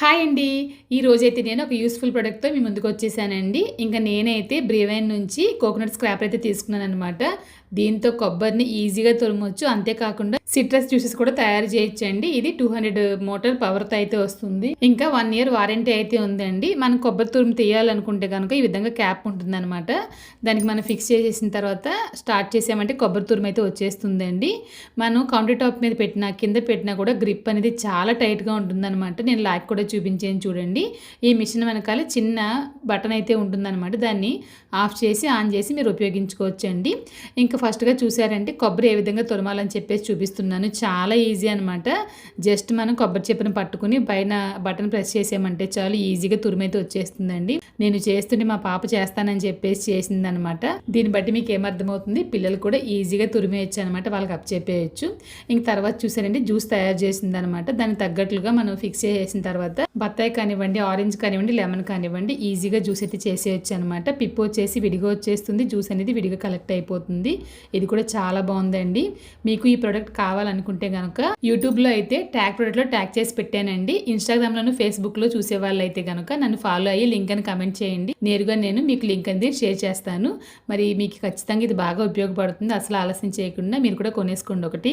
Hi అండి. ఈ రోజైతే నేను ఒక యూస్ఫుల్ ప్రోడక్ట్తో మీ ముందుకు వచ్చేసానండి. ఇంకా నేనైతే బ్రేవైన్ నుంచి కోకోనట్ స్క్రాప్ అయితే తీసుకున్నాను అనమాట దీంతో కొబ్బరిని ఈజీగా తురమొచ్చు అంతేకాకుండా సిట్రస్ జ్యూసెస్ కూడా తయారు చేయొచ్చండి. ఇది టూ హండ్రెడ్ మోటార్ పవర్తో అయితే వస్తుంది. ఇంకా వన్ ఇయర్ వారంటీ అయితే ఉందండి. మనం కొబ్బరి తురుము తీయాలనుకుంటే కనుక ఈ విధంగా క్యాప్ ఉంటుందన్నమాట. దానికి మనం ఫిక్స్ చేసేసిన తర్వాత స్టార్ట్ చేసామంటే కొబ్బరి తురుము అయితే వచ్చేస్తుందండి. మనం కౌంటర్ టాప్ మీద పెట్టినా కింద పెట్టినా కూడా గ్రిప్ అనేది చాలా టైట్గా ఉంటుందన్నమాట. నేను లాక్ కూడా చూపించేది చూడండి. ఈ మిషన్ వెనకాల చిన్న బటన్ అయితే ఉంటుందన్నమాట. దాన్ని ఆఫ్ చేసి ఆన్ చేసి మీరు ఉపయోగించుకోవచ్చండి. ఇంకా ఫస్ట్గా చూసారంటే కొబ్బరి ఏ విధంగా తురమాలని చెప్పేసి చూపిస్తున్నాను. చాలా ఈజీ అనమాట జస్ట్ మనం కొబ్బరి చెప్పును పట్టుకుని పైన బటన్ ప్రెస్ చేసామంటే చాలు ఈజీగా తురిమైతే వచ్చేస్తుందండి. నేను చేస్తుంటే మా పాప చేస్తానని చెప్పేసి చేసిందనమాట దీన్ని బట్టి మీకు ఏమర్థమవుతుంది పిల్లలు కూడా ఈజీగా తురిమేయచ్చు అనమాట వాళ్ళకి అప్ చెప్పేయచ్చు. ఇంక తర్వాత చూసారండి జ్యూస్ తయారు చేసింది అనమాట దానికి తగ్గట్లుగా మనం ఫిక్స్ చేసిన తర్వాత తర్వాత బత్తాయి కానివ్వండి ఆరెంజ్ కానివ్వండి లెమన్ కానివ్వండి ఈజీగా జ్యూస్ అయితే చేసేయచ్చు అనమాట పిప్పు వచ్చేసి విడిగా వచ్చేస్తుంది జ్యూస్ అనేది విడిగా కలెక్ట్ అయిపోతుంది. ఇది కూడా చాలా బాగుందండి. మీకు ఈ ప్రోడక్ట్ కావాలనుకుంటే కనుక యూట్యూబ్లో అయితే ట్యాగ్ ప్రోడక్ట్లో ట్యాగ్ చేసి పెట్టానండి. ఇన్స్టాగ్రామ్లోను ఫేస్బుక్లో చూసే వాళ్ళు అయితే కనుక నన్ను ఫాలో అయ్యి లింక్ అని కమెంట్ చేయండి. నేరుగా నేను మీకు లింక్ అనేది షేర్ చేస్తాను. మరి మీకు ఖచ్చితంగా ఇది బాగా ఉపయోగపడుతుంది. అసలు ఆలస్యం చేయకుండా మీరు కూడా కొనేసుకోండి ఒకటి.